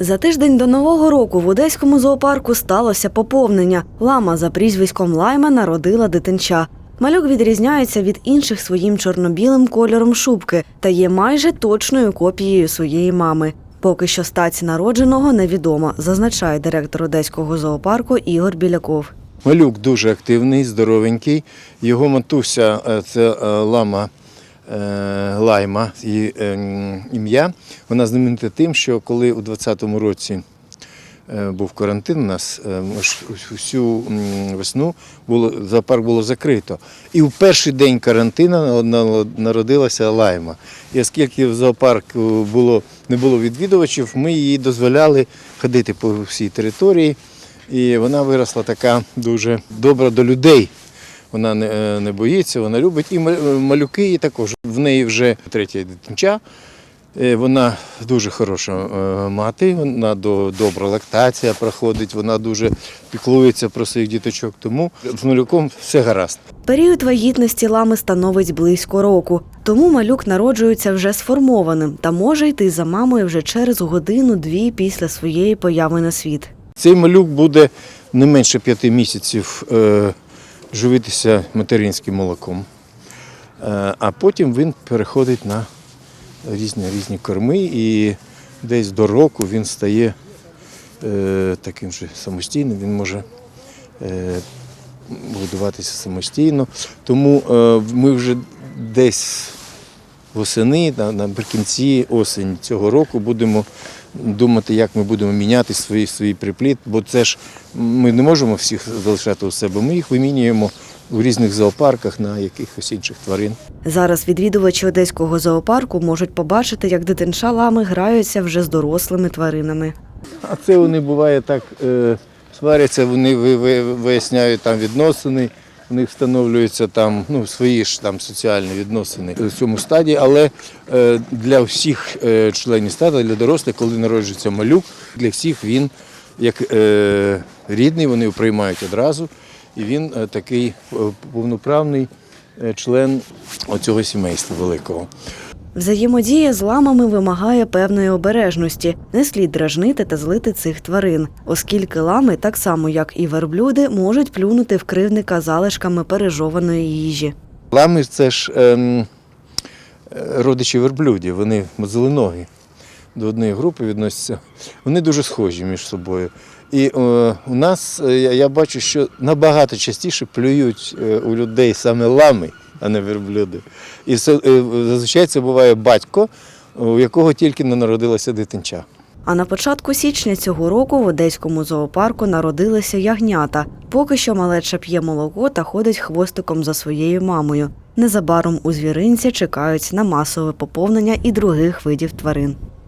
За тиждень до нового року в одеському зоопарку сталося поповнення. Лама за прізвиськом Лайма народила дитинча. Малюк відрізняється від інших своїм чорно-білим кольором шубки та є майже точною копією своєї мами. Поки що стать народженого невідома, зазначає директор одеського зоопарку Ігор Біляков. Малюк дуже активний, здоровенький. Його матуся е, це е, лама Лайма, її е, ім'я. Вона знаменита тим, що коли у 20-му році е, був карантин у нас, е, всю весну було, зоопарк було закрито. І в перший день карантину народилася Лайма. І оскільки в зоопарку було, не було відвідувачів, ми їй дозволяли ходити по всій території. І вона виросла така дуже добра до людей. Вона не, е, не боїться, вона любить. І ма- малюки її також. В неї вже третя дитинча. Е, Вона дуже хороша е, мати, вона до, добра лактація проходить, вона дуже піклується про своїх діточок. Тому з малюком все гаразд. Період вагітності лами становить близько року, тому малюк народжується вже сформованим та може йти за мамою вже через годину-дві після своєї появи на світ. Цей малюк буде не менше п'яти місяців е, живитися материнським молоком, е, а потім він переходить на різні різні корми і десь до року він стає е, таким же самостійним, він може будуватися самостійно. Тому е, ми вже десь восени, на- наприкінці осені цього року будемо думати, як ми будемо міняти свої, свій припліт, бо це ж ми не можемо всіх залишати у себе. Ми їх вимінюємо у різних зоопарках на якихось інших тварин. Зараз відвідувачі одеського зоопарку можуть побачити, як дитинча лами граються вже з дорослими тваринами. А це вони буває так е, сваряться, вони ви- ви- виясняють там відносини. У них встановлюються там ну, свої ж там соціальні відносини в цьому стадії, але е, для всіх е, членів стада, для дорослих, коли народжується малюк, для всіх він як е, рідний, вони його приймають одразу, і він такий повноправний член оцього сімейства великого. Взаємодія з ламами вимагає певної обережності. Не слід дражнити та злити цих тварин, оскільки лами, так само як і верблюди, можуть плюнути в кривника залишками пережованої їжі. Лами це ж ем, е, родичі верблюдів, вони зеленогі. До однієї групи відносяться. Вони дуже схожі між собою. І е, у нас е, я, я бачу, що набагато частіше плюють е, у людей саме лами, а не верблюди. І е, зазвичай це буває батько, у якого тільки не народилася дитинча. А на початку січня цього року в одеському зоопарку народилися ягнята. Поки що малеча п'є молоко та ходить хвостиком за своєю мамою. Незабаром у звіринці чекають на масове поповнення і других видів тварин.